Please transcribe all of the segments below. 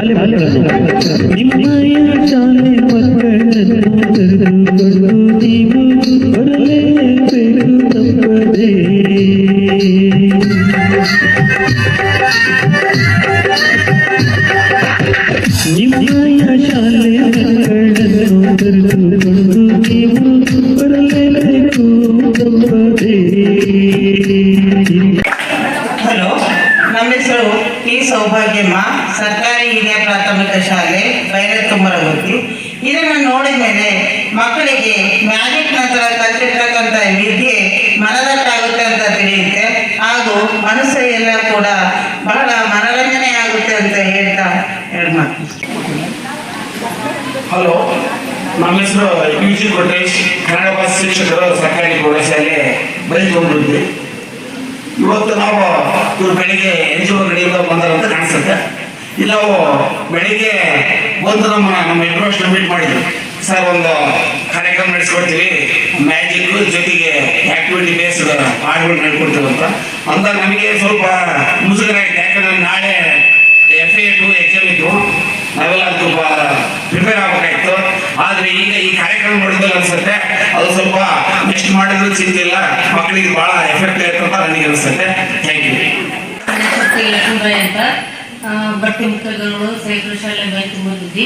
ಶಾಲೆ ಮಕ್ಕಳನ್ನು ನಿಮ್ಮಯ ಶಾಲೆ ಮಕ್ಕಳನ್ನು ಕರೆದುಕೊಂಡು ನೀವು ಬೈರತ್ತುಂಬರಗುತ್ತಿ ಇದನ್ನು ನೋಡಿದ ಮೇಲೆ ಮಕ್ಕಳಿಗೆ ಮ್ಯಾಜಿಕ್ ನಂತರ ಕಲ್ತಿರ್ತಕ್ಕಂಥ ವಿದ್ಯೆ ಮನದಟ್ಟಾಗುತ್ತೆ ಅಂತ ತಿಳಿಯುತ್ತೆ. ಹಾಗೂ ಮನಸ್ಸು ಎಲ್ಲ ಕೂಡ ಬಹಳ ಮನರಂಜನೆ ಆಗುತ್ತೆ ಅಂತ ಹೇಳ್ತಾ ಎರಡು ಮಾತು. ಹಲೋ, ನಮ್ಮ ಹೆಸರು ಯು ಜಿ ಕೊಟ್ರೇಶ್. ಕನ್ನಡ ಭಾಷೆ ಶಿಕ್ಷಕರು ಸರ್ಕಾರಿ ಪ್ರೌಢಶಾಲೆ ಬೈತುಂಬಿದ್ವಿ ಇವತ್ತು ನಾವು ಇವ್ರು ಬೆಳಿಗ್ಗೆ ಎನ್ ಜಿ ಒ ಅಂತ ಕಾಣಿಸುತ್ತೆ. ಇಲ್ಲಿ ನಾವು ಬೆಳಿಗ್ಗೆ ಬಂದು ನಮ್ಮ ನಮ್ಮ ಹೆಡ್ಮಾಸ್ಟರ್ ಮೀಟ್ ಮಾಡಿದ್ವಿ ಸರ್, ಒಂದು ಕಾರ್ಯಕ್ರಮ ನಡೆಸ್ಕೊಡ್ತೀವಿ. ಮ್ಯಾಜಿಕ್ ಜೊತೆಗೆ ಆಕ್ಟಿವಿಟಿ ಬೇಸ್ಡ್ ನಡ್ಕೊಡ್ತೀವಿ ಅಂತ. ಅಂದಾಗ ನಮಗೆ ಸ್ವಲ್ಪ ಮುಜುಗರ ಆಯ್ತು ಯಾಕಂದ್ರೆ ನಾಳೆ ಎಫ್ ಎ ಟು ಎಕ್ಸಾಮ್ ಇದ್ವು ನಾವೆಲ್ಲ ಸ್ವಲ್ಪ ಪ್ರಿಪೇರ್ ಆಗಬೇಕಾಯ್ತು. ಆದ್ರೆ ಈಗ ಈ ಕಾರ್ಯಕ್ರಮ ನೋಡಿದ್ರೆ ಅನ್ಸುತ್ತೆ, ಅದು ಸ್ವಲ್ಪ ನೆಕ್ಸ್ಟ್ ಮಾಡಿದ್ರು ಚಿಂತೆ ಇಲ್ಲ. ಮಕ್ಕಳಿಗೆ ಬಹಳ ಎಫೆಕ್ಟ್ ಆಯ್ತು ಅಂತ ನನಗೆ ಅನ್ಸುತ್ತೆ. ಥ್ಯಾಂಕ್ ಯು ಅಂತ ಬಟ್ಟಿ ಮುಖಗಳು ಸೈಕಲ್ ಶಾಲೆ ಬೈ ತುಂಬಿದ್ವಿ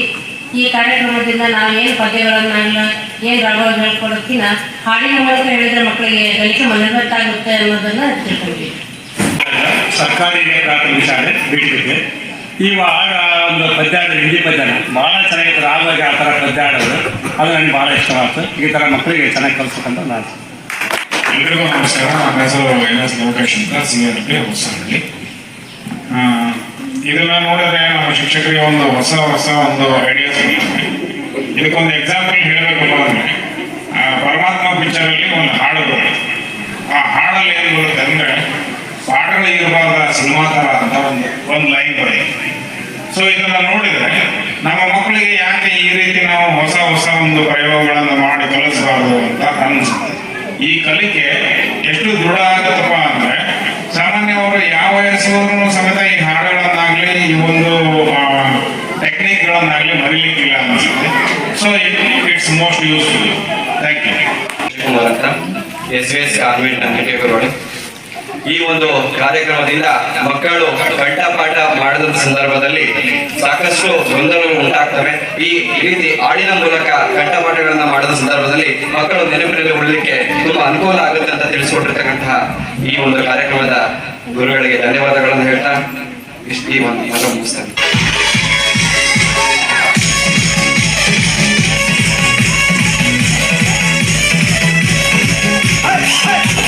ಈ ಕಾರ್ಯಕ್ರಮದಿಂದ ನಾವು ಏನು ಪದ್ಯಗಳನ್ನ ಏನು ರಾಗವನ್ನು ಹೇಳ್ಕೊಡೋಕ್ಕಿಂತ ಹಾಡಿನ ಮೂಲಕ ಹೇಳಿದ್ರೆ ಮಕ್ಕಳಿಗೆ ಕಲಿಕೆ ಮನದಟ್ಟಾಗುತ್ತೆ ಅನ್ನೋದನ್ನ ತಿಳ್ಕೊಂಡ್ವಿ. ಸರ್ಕಾರಿ ಪ್ರಾಥಮಿಕ ಶಾಲೆ ಬಿಟ್ಟಿದ್ದೆ ಈಗ ಆಡ ಒಂದು ಪದ್ಯ ಹಾಡು ಹಿಂದಿ ಪದ್ಯನ ಭಾಳ ಚೆನ್ನಾಗಿತ್ತು. ರಾಗವಾಗಿ ಆ ಥರ ಪದ್ಯ ಆಡೋದು ಅದು ನನಗೆ ಭಾಳ ಇಷ್ಟವಾಯಿತು. ಈ ಥರ ಮಕ್ಕಳಿಗೆ ಚೆನ್ನಾಗಿ ಕಲಿಸ್ಬೇಕಂತ ನಾನು ಎಲ್ಲರಿಗೂ ನಮಸ್ಕಾರ. ನನ್ನ ಹೆಸರು ಎನ್ ಎಸ್ ಲೋಕೇಶ್ ಅಂತ ಸೀನಿಯರ್ ಪಿ ಹೊಸಹಳ್ಳಿ. ಆ, ಇದನ್ನ ನೋಡಿದ್ರೆ ನಮ್ಮ ಶಿಕ್ಷಕರಿಗೆ ಒಂದು ಹೊಸ ಹೊಸ ಒಂದು ಐಡಿಯಾಸ್ ಇದಕ್ಕೊಂದು ಎಕ್ಸಾಂಪಲ್ ಹೇಳಬೇಕಪ್ಪ ಅಂದ್ರೆ ಪರಮಾತ್ಮ ಪಿಕ್ಚರ್ ಅಲ್ಲಿ ಒಂದು ಹಾಡು ಬರುತ್ತೆ. ಆ ಹಾಡಲ್ಲಿ ಏನ್ ಬರುತ್ತೆ ಅಂದ್ರೆ, ಪಾಠಗಳು ಇರಬಾರ್ದ ಸಿನಿಮಾ ತರ ಅಂತ ಒಂದು ಒಂದು ಲೈನ್ ಬರುತ್ತೆ. ಸೊ ಇದನ್ನ ನೋಡಿದ್ರೆ, ನಮ್ಮ ಮಕ್ಕಳಿಗೆ ಯಾಕೆ ಈ ರೀತಿ ನಾವು ಹೊಸ ಹೊಸ ಒಂದು ಪ್ರಯೋಗಗಳನ್ನು ಮಾಡಿ ಕಲಿಸಬಾರ್ದು ಅಂತ ಅನ್ಸುತ್ತೆ. ಈ ಕಲಿಕೆ ಎಷ್ಟು ದೃಢ ಆಗುತ್ತಪ್ಪ ಅಂದ್ರೆ ಸಾಮಾನ್ಯವರು ಯಾವ ವಯಸ್ಸಿನವರು ಸಮೇತ ಈ ಹಾಡುಗಳನ್ನಾಗ್ಲಿ ಈ ಒಂದು ಟೆಕ್ನಿಕ್ಗಳನ್ನಾಗಲಿ ಮರಿಲಿಕ್ಕಿಲ್ಲ ಅನಿಸುತ್ತೆ. So it's most useful thank you ಅಂತ ಎಸ್ ವಿ ಎಸ್ ಕಾನ್ವೆಂಟ್ ಅಂಗಡಿಯವರು ಈ ಒಂದು ಕಾರ್ಯಕ್ರಮದಿಂದ ಮಕ್ಕಳು ಕಂಠಪಾಠ ಮಾಡಿದ ಸಂದರ್ಭದಲ್ಲಿ ಸಾಕಷ್ಟು ಗೊಂದಲಗಳು ಉಂಟಾಗ್ತವೆ. ಈ ರೀತಿ ಹಾಡಿನ ಮೂಲಕ ಕಂಠಪಾಠಗಳನ್ನ ಮಾಡಿದ ಸಂದರ್ಭದಲ್ಲಿ ಮಕ್ಕಳು ನೆನಪಿನಲ್ಲಿ ಉಳಿಲಿಕ್ಕೆ ತುಂಬಾ ಅನುಕೂಲ ಆಗುತ್ತೆ ಅಂತ ತಿಳಿಸಿಕೊಟ್ಟಿರ್ತಕ್ಕಂತಹ ಈ ಒಂದು ಕಾರ್ಯಕ್ರಮದ ಗುರುಗಳಿಗೆ ಧನ್ಯವಾದಗಳನ್ನು ಹೇಳ್ತಾ ಇಷ್ಟು ಈ ಒಂದು ಮಾತು ಮುಗಿಸ್ತೇನೆ ಚೀಟಿ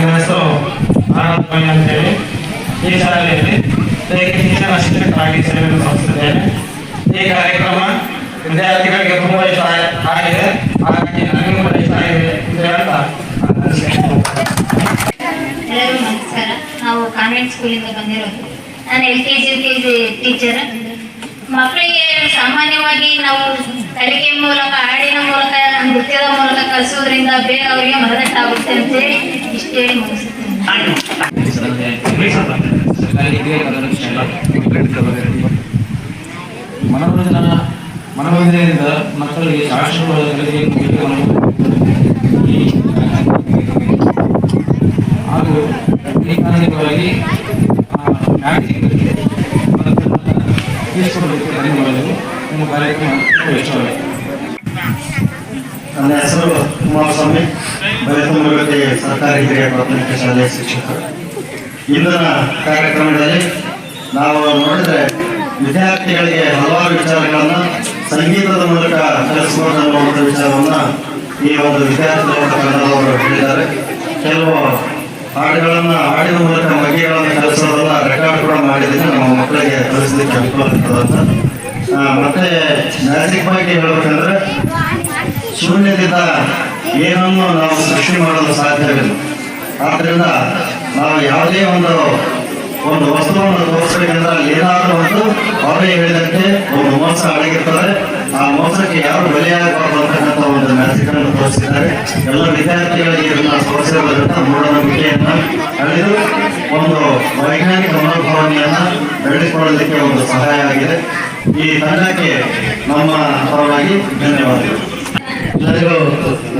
ನನ್ನ ಹೆಸರು ಆನಂದಮಣಿ ಅಂತೇಳಿ ಈ ಶಾಲೆಯಲ್ಲಿ ಶಿಕ್ಷಣ ಶಿಕ್ಷಕರಾಗಿ ಸೇವೆಯನ್ನು ಸಲ್ಲಿಸುತ್ತೇನೆ ಈ ಕಾರ್ಯಕ್ರಮ ವಿದ್ಯಾರ್ಥಿಗಳಿಗೆ ತುಂಬ ಇಷ್ಟ ಆಗಿ- ಆಗಿದೆ. ಹಾಗಾಗಿ ನನಗೂ ಕೂಡ ಇಷ್ಟ ಆಗಿದೆ ಅಂತ ನಮಸ್ಕಾರ. ನಾವು ಕಾನ್ವೆಂಟ್ ಸ್ಕೂಲಿಂದ ಬಂದಿರೋದು. ನಾನು L K G, U K G teacher ಮಕ್ಕಳಿಗೆ ಸಾಮಾನ್ಯವಾಗಿ ನಾವು ಕಲಿಕೆ ಮೂಲಕ, ಹಾಡಿನ ಮೂಲಕ, ನೃತ್ಯದ ಮೂಲಕ ಕಲಿಸೋದ್ರಿಂದ ಬೇಗ ಅವರಿಗೆ ಮನದಟ್ಟಾಗುತ್ತೆ ಅಂತೇಳಿ ಇಷ್ಟು ಹೇಳಿ ಮನೋರಂಜನಾ, ಮನೋರಂಜನೆಯಿಂದ ಮಕ್ಕಳಿಗೆ ನೀಡುವ ಈ ಹಾಗೂ ವೈಜ್ಞಾನಿಕವಾಗಿ ತಿಳಿಸಿಕೊಡಲಿಕ್ಕೆ ಧನ್ಯವಾದಗಳು. ನಿಮ್ಮ ಕಾರ್ಯಕ್ರಮ ಇಷ್ಟವಾಗುತ್ತೆ ನನ್ನ ಹೆಸರು ಕುಮಾರಸ್ವಾಮಿ. ಬೈತುಂಬಗತಿ ಸರ್ಕಾರಿ ಹಿರಿಯ ಪ್ರಾಥಮಿಕ ಶಾಲೆಯ ಶಿಕ್ಷಕರು. ಇಂದಿನ ಕಾರ್ಯಕ್ರಮದಲ್ಲಿ ನಾವು ನೋಡಿದ್ರೆ ವಿದ್ಯಾರ್ಥಿಗಳಿಗೆ ಹಲವಾರು ವಿಚಾರಗಳನ್ನು ಸಂಗೀತದ ಮೂಲಕ ಕಲಿಸಬಹುದು ಅನ್ನೋ ಒಂದು ವಿಚಾರವನ್ನ ಈ ಒಂದು ತಂಡದವರು ಹೇಳಿದ್ದಾರೆ. ಕೆಲವು ಹಾಡುಗಳನ್ನ ಹಾಡಿನ ಮೂಲಕ ಮಗಿಗಳನ್ನು ಕಲಿಸೋದನ್ನ ರೆಕಾರ್ಡ್ ಕೂಡ ಮಾಡಿದ್ದೀನಿ. ನಮ್ಮ ಮಕ್ಕಳಿಗೆ ಕಲಿಸಲಿಕ್ಕೆ ಅನುಕೂಲ ಆಗ್ತದೆ ಅಂತ ಆ, ಮತ್ತೆ ಬಗ್ಗೆ ಹೇಳ್ಬೇಕಂದ್ರೆ ಶೂನ್ಯದಿಂದ ಏನನ್ನು ನಾವು ಸೃಷ್ಟಿ ಮಾಡಲು ಸಾಧ್ಯವಿಲ್ಲ. ಆದ್ದರಿಂದ ನಾವು ಯಾವುದೇ ಒಂದು ಒಂದು ವಸ್ತುವನ್ನು ತೋರಿಸಬೇಕಂದ್ರೆ ಏನಾದರೂ ಅವರೇ ಹೇಳಿದಂತೆ ಒಂದು ಮೋಸ ಅಡಗಿರ್ತಾರೆ ಆ ಮೋಸಕ್ಕೆ ಯಾರು ಬಲಿಯಾಗಬಾರದು ಅಂತಕ್ಕಂಥ ಒಂದು ಮೆಸೇಜ್ ಅನ್ನು ತೋರಿಸಿದ್ದಾರೆ. ಎಲ್ಲ ವಿದ್ಯಾರ್ಥಿಗಳಿಗೆ ತೋರಿಸಿರೋದ್ರಿಂದ ಮೂಢನಂಬಿಕೆಯನ್ನ ಅಳೆದು ಒಂದು ವೈಜ್ಞಾನಿಕ ಮನೋಭಾವನೆಯನ್ನ ಬೆಳೆಸಿಕೊಳ್ಳಲಿಕ್ಕೆ ಒಂದು ಸಹಾಯ ಆಗಿದೆ. ಈ ತಂಡಕ್ಕೆ ನಮ್ಮ ಪರವಾಗಿ ಧನ್ಯವಾದಗಳು. ಎಲ್ಲರಿಗೂ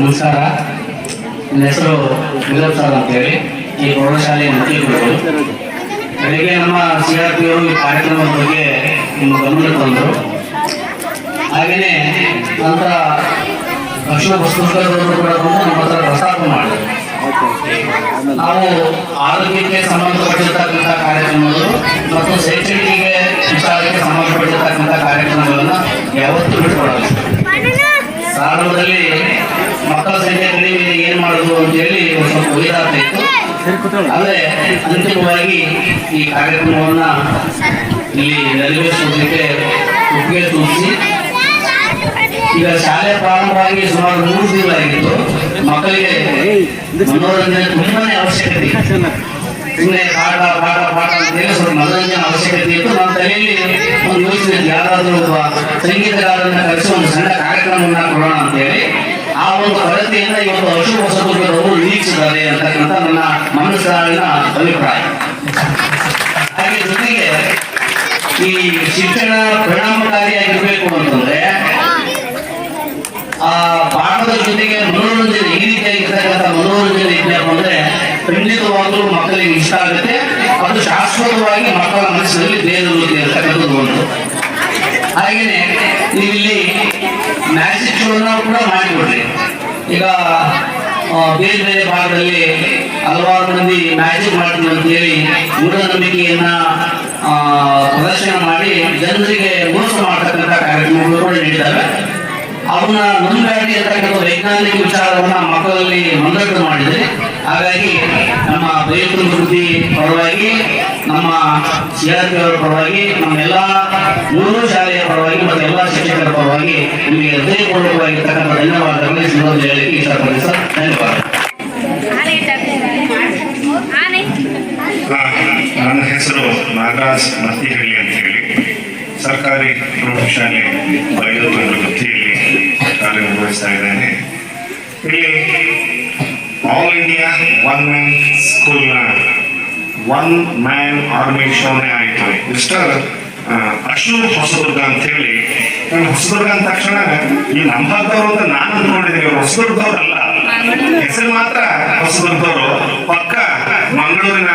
ನಮಸ್ಕಾರ. ನನ್ನ ಹೆಸರು ವಿನೋದ್ ಸರ್ ಅಂತೇಳಿ ಈ ಪ್ರೌಢಶಾಲೆಯ ಮುಖ್ಯಗುರುಗಳು ಬೆಳಿಗ್ಗೆ ನಮ್ಮ ಸಿ ಆರ್ ಪಿ ಅವರು ಈ ಕಾರ್ಯಕ್ರಮದ ಬಗ್ಗೆ ನಿಮ್ಮ ಗಮನಕ್ಕೆ ತಂದರು ಹಾಗೆಯೇ ನಂತರ ಲಕ್ಷ್ಮಣ ಪುಸ್ತಕದವರು ಕೂಡ ಬಂದು ನಮ್ಮ ಹತ್ರ ಪ್ರಸ್ತಾಪ ಮಾಡಿದರು. ನಾವು ಆರೋಗ್ಯಕ್ಕೆ ಸಂಬಂಧಪಟ್ಟಿರ್ತಕ್ಕಂಥ ಕಾರ್ಯಕ್ರಮಗಳು ಮತ್ತು ಶೈಕ್ಷಣಿಕ ವಿಚಾರಕ್ಕೆ ಸಂಬಂಧಪಟ್ಟಿರ್ತಕ್ಕಂಥ ಕಾರ್ಯಕ್ರಮಗಳನ್ನು ಯಾವತ್ತೂ ಬಿಟ್ಕೊಡಲ್ಲ. ಪ್ರಾರಂಭದಲ್ಲಿ ಮಕ್ಕಳ ಸಂಖ್ಯೆ ಕಡಿಮೆ ಏನು ಮಾಡೋದು ಅಂತ ಹೇಳಿ ಒಂದು ಸ್ವಲ್ಪ ಒಯ್ದಾಟ ಇತ್ತು. ಅಂತಿಮವಾಗಿ ಈ ಕಾರ್ಯಕ್ರಮವನ್ನ ಇಲ್ಲಿ ನೆರವೇರಿಸುವುದಕ್ಕೆ ಒಪ್ಪಿಗೆ ತೋರಿಸಿ ಈಗ ಶಾಲೆ ಪ್ರಾರಂಭವಾಗಿ ಸುಮಾರು ಮೂರು ತಿಂಗಳಾಗಿತ್ತು. ಮಕ್ಕಳಿಗೆ ಮನೋರಂಜನೆ ತುಂಬಾನೇ ಅವಶ್ಯಕತೆ. ಸುಮ್ಮನೆ ಪಾಠ ಪಾಠ ಪಾಠ ಅಂತ ಹೇಳಿ ಸ್ವಲ್ಪ ಮನೋರಂಜನೆ ಅವಶ್ಯಕತೆ ಇತ್ತು. ನಮ್ಮ ತಲೆಯಲ್ಲಿ ಒಂದು ಯೋಚನೆ ಯಾರಾದರೂ ಒಬ್ಬ ಸಂಗೀತಗಾರರನ್ನ ಕರೆಸಿ ಒಂದು ಸಣ್ಣ ಕಾರ್ಯಕ್ರಮವನ್ನ ಕೊಡೋಣ ಅಂತ ಹೇಳಿ ಆ ಒಂದು ಕೊರತೆಯಿಂದ ಇವತ್ತು ಅಶು ಹೊಸದುರ್ಗದವರು ಈ ನಿರೀಕ್ಷಿಸಿದ್ದಾರೆ ಅಂತಕ್ಕಂಥ ನನ್ನ ಮನಸ್ಸಿನ ಅಭಿಪ್ರಾಯ. ಹಾಗೆ ಜೊತೆಗೆ ಈ ಶಿಕ್ಷಣ ಪರಿಣಾಮಕಾರಿಯಾಗಿರ್ಬೇಕು ಅಂತಂದ್ರೆ, ಆ ಪಾಠದ ಜೊತೆಗೆ ಮನೋರಂಜನೆ, ಈ ರೀತಿಯಾಗಿರ್ತಕ್ಕಂಥ ಮನೋರಂಜನೆ ಇದ್ಯಾಪ ಅಂದ್ರೆ ಖಂಡಿತವಾಗ್ಲೂ ಮಕ್ಕಳಿಗೆ ಇಷ್ಟ ಆಗುತ್ತೆ. ಅದು ಶಾಶ್ವತವಾಗಿ ಮಕ್ಕಳ ಮನಸ್ಸಿನಲ್ಲಿ ಬೇರೆ ಇರ್ತಕ್ಕಂಥದ್ದು ಒಂದು. ಹಾಗೇನೆ, ನೀವಿಲ್ಲಿ ಮ್ಯಾಜಿಕ್ ಶೋನ ಕೂಡ ಮಾಡಿಕೊಡ್ರಿ. ಈಗ ಬೇರೆ ಬೇರೆ ಭಾಗದಲ್ಲಿ ಹಲವಾರು ಮಂದಿ ಮ್ಯಾಜಿಕ್ ಮಾಡ್ತೀವಿ ಅಂತ ಹೇಳಿ ಮೂಢನಂಬಿಕೆಯನ್ನ ಪ್ರದರ್ಶನ ಮಾಡಿ ಜನರಿಗೆ ಮೋಸ ಮಾಡ್ತಕ್ಕಂಥ ಕಾರ್ಯಕ್ರಮಗಳು ನಡೀತವೆ ಅವನ್ನ ಮುಂದಾಗಿ ಅಂತಕ್ಕಂಥ ವೈಜ್ಞಾನಿಕ ವಿಚಾರವನ್ನು ಮಕ್ಕಳಲ್ಲಿ ಮಂದಟ್ಟು ಮಾಡಿದೆ ಹಾಗಾಗಿ ನಮ್ಮ ಪ್ರಯತ್ನ ವೃದ್ಧಿ ಪರವಾಗಿ, ನಮ್ಮ ಸಿ ಪರವಾಗಿ ನಮ್ಮೆಲ್ಲ ಮೂರು ಶಾಲೆಯ ಪರವಾಗಿ ಮತ್ತು ಎಲ್ಲ ಶಿಕ್ಷಕರ ಪರವಾಗಿ ನಿಮಗೆ ಹೃದಯಪೂರ್ವಕವಾಗಿರ್ತಕ್ಕಂಥ ಧನ್ಯವಾದಗಳನ್ನು ಸಂದರ್ಭದಲ್ಲಿ ಹೇಳಲಿಕ್ಕೆ ಇಷ್ಟಪಡ್ತೀನಿ ಸರ್. ಧನ್ಯವಾದ. ನನ್ನ ಹೆಸರು ನಾಗರಾಜ್ ಮತ್ತಿಹಳ್ಳಿ ಅಂತ ಹೇಳಿ. ಸರ್ಕಾರಿ ಪ್ರೌಢಶಾಲೆ ಬೈಲೂರು ವೃತ್ತಿಯಲ್ಲಿ ಅನುಭವಿಸ್ತಾ ಇದ್ದೇನೆ. ಇಲ್ಲಿ ಆಲ್ ಇಂಡಿಯಾ ಒನ್ ಮ್ಯಾನ್ ಸ್ಕೂಲ್ನ ಒನ್ ಮ್ಯಾನ್ ಆರ್ಮಿ ಶೋನೇ ಆಯಿತು. ಮಿಸ್ಟರ್ ಅಶೋಕ್ ಹೊಸದುರ್ಗ ಅಂತ ಹೇಳಿ ಹೊಸದುರ್ಗ ಅಂದ ತಕ್ಷಣ ಈ ನಮ್ಮ ಭಾಗದವರು ಅಂತ ನಾನು ಅಂದ್ಕೊಂಡಿದ್ದೀನಿ. ಇವರು ಹೊಸದುರ್ಗದವ್ರಲ್ಲ. ಹೆಸರು ಮಾತ್ರ ಹೊಸದುರ್ಗದವರು. ಪಕ್ಕ ಮಂಗಳೂರಿನ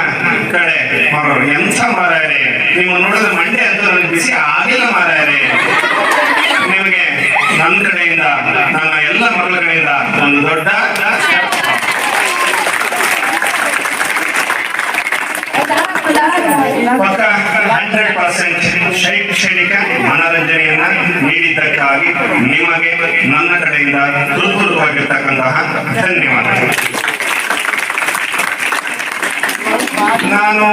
ಕಡೆ ಮಾರೋರು. ಎಂಥ ಮಾರಾಯರೆ. ನೀವು ನೋಡಿದ್ರೆ ಮಂಡ್ಯ ಅಂತ ನನಗೆ ಬಿಸಿ ಆಗಿಲ್ಲ ಮಾರಾಯರೆ. ನಿಮಗೆ ನನ್ನ ಕಡೆಯಿಂದ ನನ್ನ ಎಲ್ಲ ಮಕ್ಕಳ ಕಡೆಯಿಂದ ಒಂದು ದೊಡ್ಡ ಪಕ್ಕ ಹಂಡ್ರೆಡ್ ಪರ್ಸೆಂಟ್ ಶೈಕ್ಷಣಿಕ ಮನರಂಜನೆಯನ್ನ ನೀಡಿದ್ದಕ್ಕಾಗಿ ನಿಮಗೆ ನನ್ನ ಕಡೆಯಿಂದ ಹೃತ್ಪೂರ್ವವಾಗಿರ್ತಕ್ಕಂತಹ ಧನ್ಯವಾದಗಳು. ನಾನು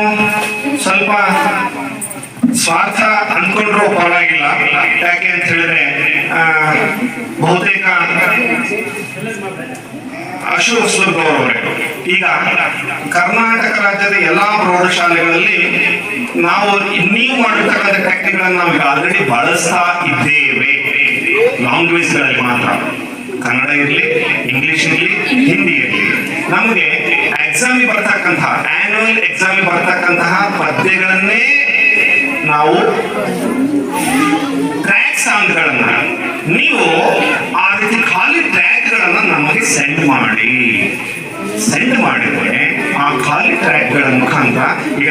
ಸ್ವಲ್ಪ ಸ್ವಾರ್ಥ ಅನ್ಕೊಂಡ್ರೂ ಪರವಾಗಿಲ್ಲ ಯಾಕೆ ಅಂತ ಹೇಳಿದ್ರೆ ಬಹುತೇಕ ಅಶೋಕ್ ಸ್ವರ್ಗ ಅವರೇ ಈಗ ಕರ್ನಾಟಕ ರಾಜ್ಯದ ಎಲ್ಲಾ ಪ್ರೌಢಶಾಲೆಗಳಲ್ಲಿ ನಾವು ನೀವು ಮಾಡಿರ್ತಕ್ಕಂಥ ಟೆಕ್ನಿಕ್ಗಳನ್ನು ನಾವು ಈಗ ಆಲ್ರೆಡಿ ಬಳಸ್ತಾ ಇದ್ದೇವೆ. ಲ್ಯಾಂಗ್ವೇಜ್ಗಳಲ್ಲಿ ಮಾತ್ರ. ಕನ್ನಡ ಇರಲಿ ಇಂಗ್ಲಿಷ್ ಇರಲಿ ಹಿಂದಿ ಇರಲಿ. ನಮಗೆ ಎಕ್ಸಾಮಿಗೆ ಬರ್ತಕ್ಕಂತಹ ಆನ್ಯುವಲ್ ಎಕ್ಸಾಮಿಗೆ ಬರ್ತಕ್ಕಂತಹ ಪದ್ಯಗಳನ್ನೇ ನಾವು ಟ್ರ್ಯಾಕ್ ಸಾಂಗ್ಗಳನ್ನ ನೀವು ಆ ರೀತಿ ಖಾಲಿ ಟ್ರ್ಯಾಕ್ಗಳನ್ನ ನಮಗೆ ಸೆಂಡ್ ಮಾಡಿ. ಸೆಂಡ್ ಮಾಡಿದ್ರೆ ಆ ಖಾಲಿ ಟ್ರ್ಯಾಕ್ಗಳ ಮುಖಾಂತರ, ಈಗ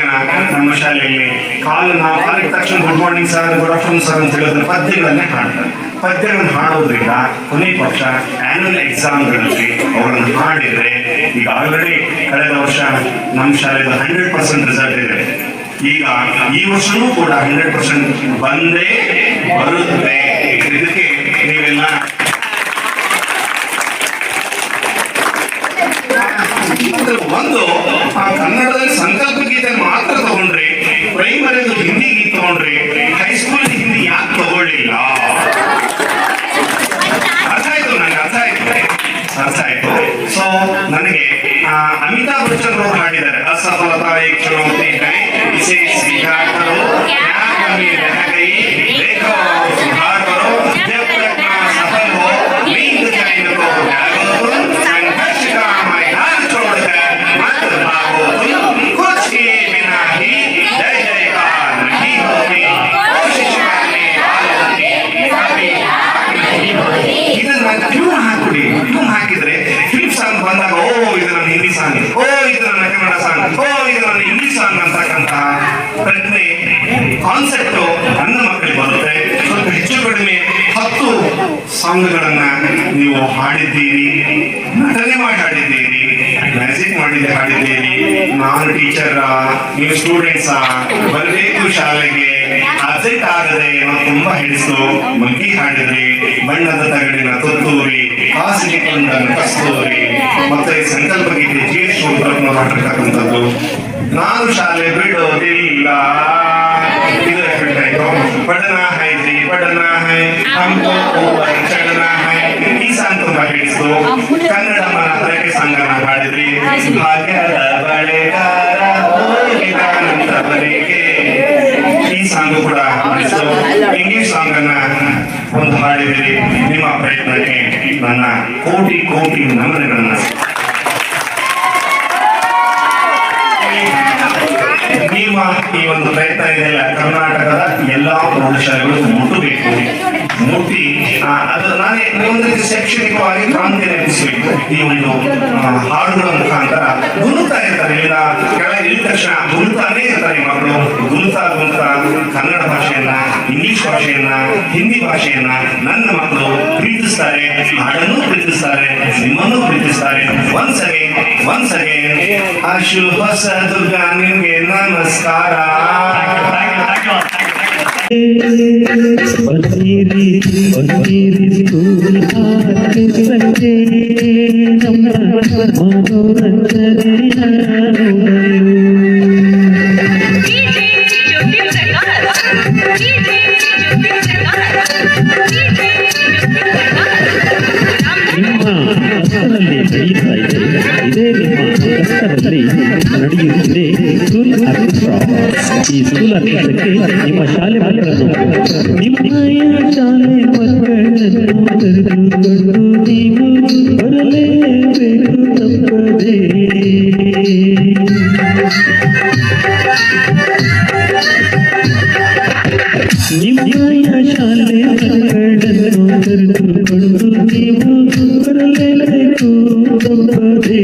ನಮ್ಮ ಶಾಲೆಯಲ್ಲಿ ಕಾಲು ನಾವು ಕಾಲಿದ ತಕ್ಷಣ good morning sir good afternoon sir ಅಂತ ಹೇಳಿದ್ರೆ ಪದ್ಯಗಳನ್ನೇ ಹಾಡ್ತಾರೆ. ಪದ್ಯಗಳನ್ನು ಹಾಡೋದ್ರಿಂದ ಕೊನೆ ಪಕ್ಷ ಆನ್ಯುವಲ್ ಎಕ್ಸಾಮ್ಗಳಲ್ಲಿ ಅವುಗಳನ್ನು ಹಾಡಿದರೆ ಈಗ ಆಲ್ರೆಡಿ ಕಳೆದ ವರ್ಷ ನಮ್ಮ ಶಾಲೆದು ಹಂಡ್ರೆಡ್ ಪರ್ಸೆಂಟ್ ರಿಸಲ್ಟ್ ಇದೆ. ಈಗ ಈ ವರ್ಷವೂ ಕೂಡ ಹಂಡ್ರೆಡ್ ಪರ್ಸೆಂಟ್ ಬಂದೇ ಬರುತ್ತೆ. ಇದಕ್ಕೆ ನೀವೆಲ್ಲ ಒಂದು, ಆ ಕನ್ನಡದಲ್ಲಿ ಸಂಕಲ್ಪ ಗೀತೆ ಮಾತ್ರ ತಗೊಂಡ್ರೆ ಪ್ರೈಮರಿ ಹಿಂದಿ ಗೀತೆ ತಗೊಂಡ್ರಿ ಹೈಸ್ಕೂಲ್ ಹಿಂದಿ ಯಾಕೆ ತಗೊಳ್ಳಿಲ್ಲ? ಅರ್ಥ ಆಯ್ತು ನನಗೆ ಅರ್ಥ ಆಯ್ತು. ಅರ್ಥ ಆಯ್ತು. ಸೊ ನನಗೆ ಆ, ಅಮಿತಾಬ್ ಬಚ್ಚನ್ ಅವರು ಹಾಡಿದ್ದಾರೆ ಅಸಫಲತಾ एक चुनौती है इसे ಸಾಂಗ್ಗಳನ್ನ ನೀವು ಹಾಡಿದ್ದೀರಿ, ನಟನೆ ಮಾಡಿ ಹಾಡಿದ್ದೀರಿ, ಮ್ಯಾಜಿಕ್ ಮಾಡಿ ಹಾಡಿದ್ದೀರಿ, ನಾನು ಟೀಚರ್, ನೀವು ಸ್ಟೂಡೆಂಟ್ಸ್, ಬರಬೇಕು ಶಾಲೆಗೆ, ಅಬ್ಸೆಂಟ್ ಆಗದೆ ತುಂಬಾ ಹಿಡಿಸು ಮಂಕಿ ಹಾಡಿದ್ರಿ, ಬಣ್ಣದ ತಗಡಿನ ತುತ್ತೂರಿ ಹಾಸಿಗೆ ಕೊಂಡನ ಕಸ್ತೂರಿ, ಮತ್ತೆ ಸಂಕಲ್ಪ ಗೀತೆ ಜಿ ಎಸ್ ಮಾಡಿರ್ತಕ್ಕಂಥದ್ದು. ನಾನು ಶಾಲೆ ಬಿಡೋದಿಲ್ಲ. ಇದು ಬಿಟ್ಟಾಯ್ತು ಬಡನ ಹೈ ಜಿ ಬಡನ ಹೈ ಜನ ಈ ಸಾಂಗ್ ತುಂಬಾ ಹಿಡಿಸ್ತು ಕನ್ನಡ ಮಾತ್ರಕ್ಕೆ ಸಂಗಮ ಮಾಡಿದ್ರಿ ಭಾಗ್ಯದ ಬಳೆಗಾರ ಹೋಗಿದಾನಂತವರೆಗೆ ಈ ಸಾಂಗ್ ಕೂಡ ಇಂಗ್ಲಿಷ್ ಸಾಂಗ್ ಅನ್ನ ಒಂದು ಹಾಡಿದಿರಿ ನಿಮ್ಮ ಪ್ರಯತ್ನಕ್ಕೆ ನನ್ನ ಕೋಟಿ ಕೋಟಿ ನಮನಗಳನ್ನ ನಿಮ್ಮ ಈ ಒಂದು ಪ್ರಯತ್ನ ಇದೆಯಲ್ಲ ಕರ್ನಾಟಕದ ಎಲ್ಲಾ ಪ್ರೌಢಶಾಲೆಗಳು ಮುಟ್ಟು ಅದು ನಾನೇ ಒಂದು ರೀತಿ ಶೈಕ್ಷಣಿಕವಾಗಿ ಕ್ರಾಂತಿ ಎಬ್ಬಿಸಬೇಕು ಈ ಒಂದು ಹಾಡುಗಳ ಮುಖಾಂತರ ಗುರುತಾ ಇರ್ತಾರೆ. ಇಲ್ಲಿನ ಕೆಳಗೆ ಇಳಿದ ತಕ್ಷಣ ಗುರುತಾನೇ ಇರ್ತಾರೆ ಮಕ್ಕಳು. ಗುರುತಾ ಗುರುತಾ ಕನ್ನಡ ಭಾಷೆಯನ್ನ, ಇಂಗ್ಲಿಷ್ ಭಾಷೆಯನ್ನ, ಹಿಂದಿ ಭಾಷೆಯನ್ನ ನನ್ನ ಮಕ್ಕಳು ಪ್ರೀತಿಸ್ತಾರೆ. ಹಾಡನ್ನು ಪ್ರೀತಿಸ್ತಾರೆ ನಿಮ್ಮನ್ನು ಪ್ರೀತಿಸ್ತಾರೆ. ಒನ್ಸ್ ಅಗೇನ್ ಅಶುಭ ಹೊಸ ದುರ್ಗಾ ನಿಮ್ಗೆ ನಮಸ್ಕಾರ. ಬನ್ನಿರಿ ಬನ್ನಿರಿ ಸ್ಕೂಲ್ ಆರಂಭಿಸಕ್ಕೆ ನಮ್ಮ ಮನೋರಂಜನೆಯ ನೋಡಲು. ನಿಮ್ಮ ಹಸ್ತದಲ್ಲಿ ನಡೆಯುತ್ತಾ ಇದೆ ಇದೇ ನಿಮ್ಮ ಹಸ್ತದಲ್ಲಿ ನಡೆಯುತ್ತಿದೆ ಸ್ಕೂಲ್ ಆರ್ಕೆಸ್ಟ್ರಾ ಈ ಸ್ಕೂಲ್ ಆರ್ಕೆಸ್ಟ್ರಾಕ್ಕೆ ನಿಮ್ಮ ಶಾಲೆ ಮಕ್ಕಳನ್ನು ನಿಮ್ಮಯ ಶಾಲೆ ಮಕ್ಕಳನ್ನು ಕರೆದುಕೊಂಡು ನೀವು ಬರಲೇಬೇಕು ತಪ್ಪದೇ ನಿಮ್ಮಯ ಶಾಲೆ ಮಕ್ಕಳನ್ನು ಕರೆದುಕೊಂಡು ನೀವು ಬರಲೇಬೇಕು ತಪ್ಪದೇ